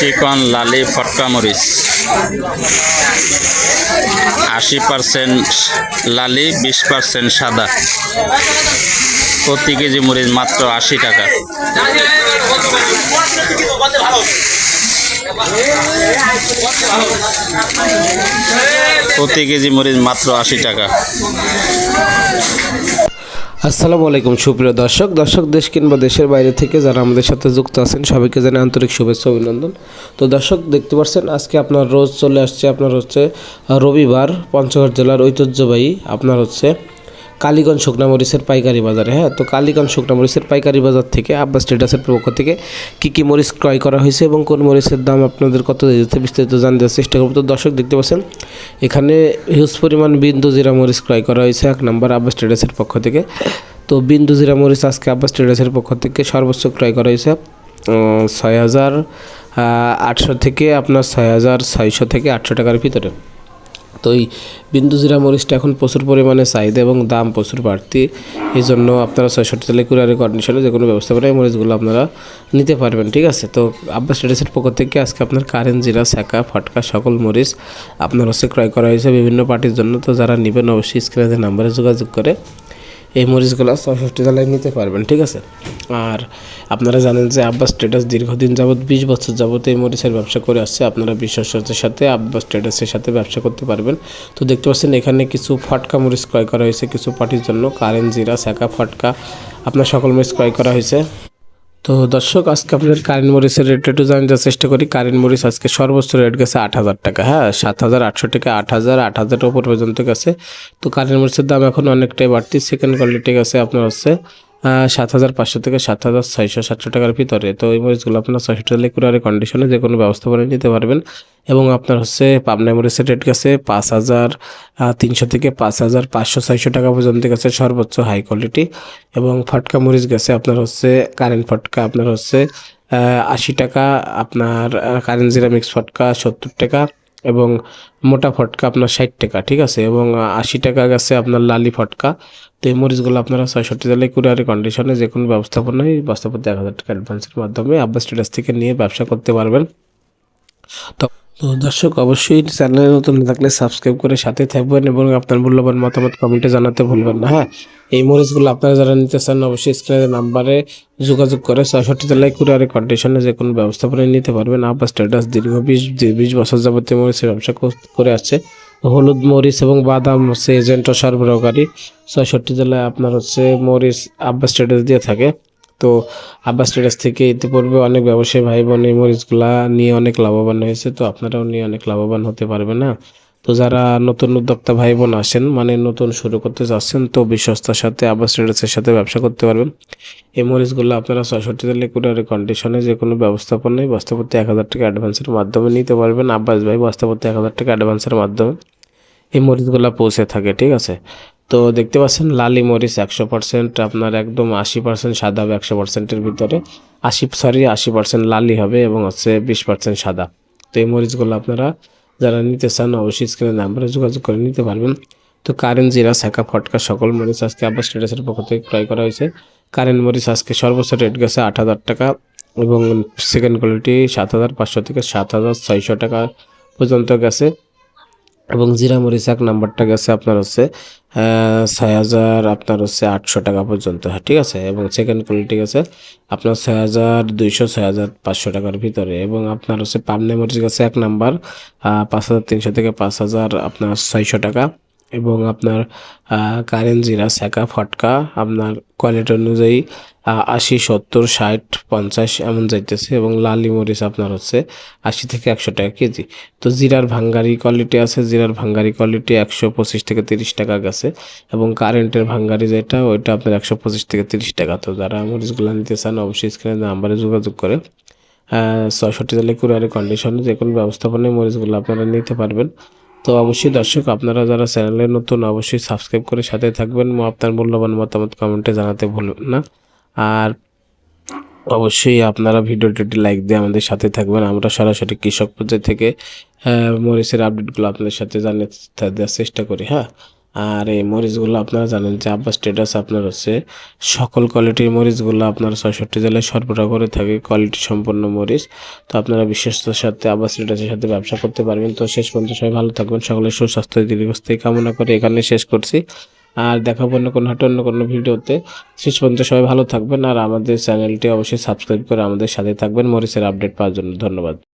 চিকন লালি ফটকা মরিচ। আশি পার্সেন্ট লালি, বিশ পার্সেন্ট সাদা। প্রতি কেজি মরিচ মাত্র আশি টাকা। প্রতি কেজি মরিচ মাত্র আশি টাকা। আসসালামু আলাইকুম, সুপ্রিয় দর্শক। দর্শক, দেশ কিংবা দেশের বাইরে থেকে যারা আমাদের সাথে যুক্ত আছেন, সবাইকে জানাই আন্তরিক শুভেচ্ছা অভিনন্দন। তো দর্শক, দেখতে পাচ্ছেন, আজকে আপনার রোজ চলে আসছে, আপনার হচ্ছে রবিবার পঞ্চগড় জেলার ঐতিহ্যবাহী, আপনার হচ্ছে কালীগঞ্জ শুকনা মরিচের পাইকারি বাজারে হ্যাঁ? তো কালীগঞ্জ শুকনা মরিচের পাইকারি বাজার থেকে, আব্বাস স্টেটাসের পক্ষ থেকে কী কী মরিচ ক্রয় করা হয়েছে এবং কোন মরিচের দাম আপনাদের কত দিতে বিস্তারিত জানতে চেষ্টা করব। তো দর্শক দেখতে পাচ্ছেন, এখানে হিউজ পরিমাণ বিন্দু জিরা মরিচ ক্রয় করা হয়েছে, এক নম্বর আব্বাস ট্রেডার্সের পক্ষ থেকে। তো বিন্দু জিরা মরিচ আজকে আব্বাস ট্রেডার্সের পক্ষ থেকে সর্বোচ্চ ক্রয় করা হয়েছে ছয় হাজার আটশো থেকে আপনার ছয় হাজার ছয়শো থেকে আটশো টাকার ভিতরে। তো এই বিন্দু জিরা মরিচটা এখন প্রচুর পরিমাণে চাহিদা এবং দাম প্রচুর বাড়তি। এই জন্য আপনারা ছয়ষট্টি তেলে কুরিয়ারের কন্ডিশনে যে কোনো ব্যবস্থা করে এই মরিচগুলো আপনারা নিতে পারবেন, ঠিক আছে? তো আব্বাস স্টেটাসের পক্ষ থেকে আজকে আপনার কারেন্ট জিরা ছ্যাঁকা ফটকা সকল মরিচ আপনার হচ্ছে ক্রয় করা হয়েছে বিভিন্ন পার্টির জন্য। তো যারা নেবেন অবশ্যই স্ক্রিনে নাম্বারে যোগাযোগ করে এই মরিচগুলো ছয়ষট্টি তালায় নিতে পারবেন, ঠিক আছে? আর আপনারা জানেন যে আব্বাস স্টেটাস দীর্ঘদিন যাবৎ বিশ বছর যাবৎ এই মরিচের ব্যবসা করে আসছে। আপনারা বিশ্বাসের সাথে আব্বাস স্টেটাসের সাথে ব্যবসা করতে পারবেন। তো দেখতে পাচ্ছেন এখানে কিছু ফটকা মরিচ ক্রয় করা হয়েছে, কিছু পার্টির জন্য। কারেন্ট জিরা শাঁকা ফটকা, আপনার সকল মরিচ ক্রয় করা হয়েছে। তো দর্শক, আজকে আপনাদের কারেন্ট মরিচের রেট একটু জানার চেষ্টা করি। কারেন্ট মরিচ আজকে সর্বোচ্চ রেট গেছে আট হাজার টাকা। হ্যাঁ সাত হাজার আটশো টাকা আট হাজার, আট হাজারের ওপর পর্যন্ত গেছে। তো কারেন্ট মরিচের দাম এখন অনেকটাই বাড়তি সেকেন্ড কোয়ালিটি গেছে আপনার হচ্ছে সাত হাজার পাঁচশো থেকে সাত হাজার ছয়শো সাতশো টাকার ভিতরে। তো এই মরিচগুলো আপনার ছয়শো টাকা কুরিয়ারের কন্ডিশনে যে কোনো ব্যবস্থা করে নিতে পারবেন। এবং আপনার হচ্ছে পাবনা মরিচের রেট গেছে পাঁচ হাজার তিনশো থেকে পাঁচ হাজার পাঁচশো ছয়শো টাকা পর্যন্ত গেছে সর্বোচ্চ হাই কোয়ালিটি এবং ফটকা মরিচ গেছে আপনার হচ্ছে কারেন্ট ফটকা, আপনার হচ্ছে আশি টাকা, আপনার কারেন্ট জিরা মিক্স ফটকা সত্তর টাকা। এবং মোটা ফটকা আপনার ষাট টাকা, ঠিক আছে? এবং আশি টাকা গেছে আপনার লালি ফটকা। তো এই মরিচগুলো আপনারা ছয়ষট্টি জেলায় কুরিয়ারের কন্ডিশনে যে কোনো ব্যবস্থাপনায় বাস্তবতে এক হাজার টাকা অ্যাডভান্সের মাধ্যমে আব্বাস স্টেটাস থেকে নিয়ে ব্যবসা করতে পারবেন। তো তো দর্শক, অবশ্যই চ্যানেলে নতুন থাকলে সাবস্ক্রাইব করে সাথে থাকবেন এবং আপনার মূল্যবান মতামত কমেন্টে জানাতে ভুলবেন না হ্যাঁ? এই মরিচগুলো আপনারা যারা নিতে চান, অবশ্যই স্ক্রিনের নাম্বারে যোগাযোগ করে ছয়ষট্টি জেলায় কুরিয়ারের কন্ডিশনে যে কোনো ব্যবস্থাপনায় নিতে পারবেন। আব্বাস স্ট্যাটাস দীর্ঘ বিশ বিশ বছর যাবতীয় মরিচের ব্যবসা করে আসছে। হলুদ মরিচ এবং বাদাম হচ্ছে এজেন্ট সরবরাহকারী। ছয়ষট্টি জেলায় আপনার হচ্ছে মরিচ আব্বাস স্ট্যাটাস দিয়ে থাকে। তো আব্বাস স্ট্যাটাস থেকে ইতিপূর্বে অনেক ব্যবসায়ী ভাই বোন এই মরিচগুলা নিয়ে অনেক লাভবান হয়েছে, তো আপনারাও নিয়ে অনেক লাভবান হতে পারবে না? তো যারা নতুন উদ্যোক্তা ভাই বোন আসেন মানে নতুন শুরু করতে চাচ্ছেন, তো বিশ্বস্তার সাথে আব্বাস স্ট্যাটাসের সাথে ব্যবসা করতে পারবেন। এই মরিচগুলো আপনারা ছয়ষট্টি দিলে কুরিয়ারের কন্ডিশনে যে কোনো ব্যবস্থাপনায় বাস্তবতে এক হাজার টাকা অ্যাডভান্সের মাধ্যমে নিতে পারবেন। আব্বাস ভাই বাস্তবতে এক হাজার টাকা অ্যাডভান্সের মাধ্যমে এই মরিচগুলো পৌঁছে থাকে, ঠিক আছে? তো দেখতে পাচ্ছেন, লালি মরিচ একশো পার্সেন্ট আপনার একদম আশি পার্সেন্ট সাদা হবে একশো পার্সেন্টের ভিতরে। আশি সরি আশি পার্সেন্ট লালি হবে এবং হচ্ছে বিশ পার্সেন্ট সাদা। তো এই মরিচগুলো আপনারা যারা নিতে চান, অবশ্যই স্ক্রিনের নাম্বারে যোগাযোগ করে নিতে পারবেন। তো কারেন্ট জিরা, শাখা, ফটকা, সকল মরিচ আজকে আবার স্টেটাসের পক্ষ থেকে ক্রয় করা হয়েছে। কারেন্ট মরিচ আজকে সর্বোচ্চ রেট গেছে আট হাজার টাকা এবং সেকেন্ড কোয়ালিটি সাত হাজার পাঁচশো থেকে সাত হাজার ছয়শো টাকা পর্যন্ত গেছে। এবং জিরা মরিচ এক নাম্বারটা গেছে আপনার হচ্ছে ছয় হাজার, আপনার হচ্ছে আটশো টাকা পর্যন্ত। হ্যাঁ ঠিক আছে? এবং সেকেন্ড কোয়ালিটি গেছে আপনার ছয় হাজার দুইশো, ছয় হাজার পাঁচশো টাকার ভিতরে। এবং আপনার হচ্ছে পাবনা মরিচ গেছে এক নাম্বার পাঁচ হাজার তিনশো থেকে পাঁচ হাজার আপনার ছয়শো টাকা। এবং আপনার কারেন্ট জিরা স্যাকা ফটকা আপনার কোয়ালিটি অনুযায়ী আশি, সত্তর, ষাট, পঞ্চাশ এমন যাইতেছে এবং লালি মরিচ আপনার হচ্ছে আশি থেকে একশো টাকা কেজি। তো জিরার ভাঙ্গারি কোয়ালিটি আছে, জিরার ভাঙ্গারি কোয়ালিটি একশো পঁচিশ থেকে তিরিশ টাকা গেছে এবং কারেন্টের ভাঙ্গারি যেটা ওইটা আপনার একশো পঁচিশ থেকে তিরিশ টাকা। তো যারা মরিচগুলো নিতে চান অবশ্যই স্ক্রিনে নাম্বারে যোগাযোগ করে ছয়ষট্টি জেলে কুরিয়ারের কন্ডিশনে যে কোনো ব্যবস্থাপনায় মরিচগুলো আপনারা নিতে পারবেন। তো অবশ্যই দর্শক, আপনারা যারা চ্যানেলে নতুন, অবশ্যই সাবস্ক্রাইব করে সাথে থাকবেন। আপনার মূল্যবান মতামত কমেন্টে জানাতে ভুলবেন না। আর অবশ্যই আপনারা ভিডিওটি লাইক দিয়ে আমাদের সাথে থাকবেন। আমরা সরাসরি কৃষক পর্যায় থেকে মরিসের মরিচের আপডেটগুলো আপনাদের সাথে জানিয়ে দেওয়ার চেষ্টা করি হ্যাঁ? আর এই মরিচগুলো আপনারা জানেন যে আব্বা স্টেটাস আপনার হচ্ছে সকল কোয়ালিটির মরিচগুলো আপনার ছয়ষট্টি জেলায় সরবরাহ করে থাকে কোয়ালিটি সম্পন্ন মরিচ। তো আপনারা বিশ্বস্তর সাথে, আব্বা স্টেটাসের সাথে ব্যবসা করতে পারবেন। তো শেষ পর্যন্ত সবাই ভালো থাকবেন। সকলের সুস্বাস্থ্য, দীর্ঘস্থায়ী কামনা করে এখানে শেষ করছি। আর দেখাবো অন্য কোনো হাটে, অন্য কোনো ভিডিওতে। শেষ পর্যন্ত সবাই ভালো থাকবেন। আর আমাদের চ্যানেলটি অবশ্যই সাবস্ক্রাইব করে আমাদের সাথে থাকবেন। মরিচের আপডেট পাওয়ার জন্য ধন্যবাদ।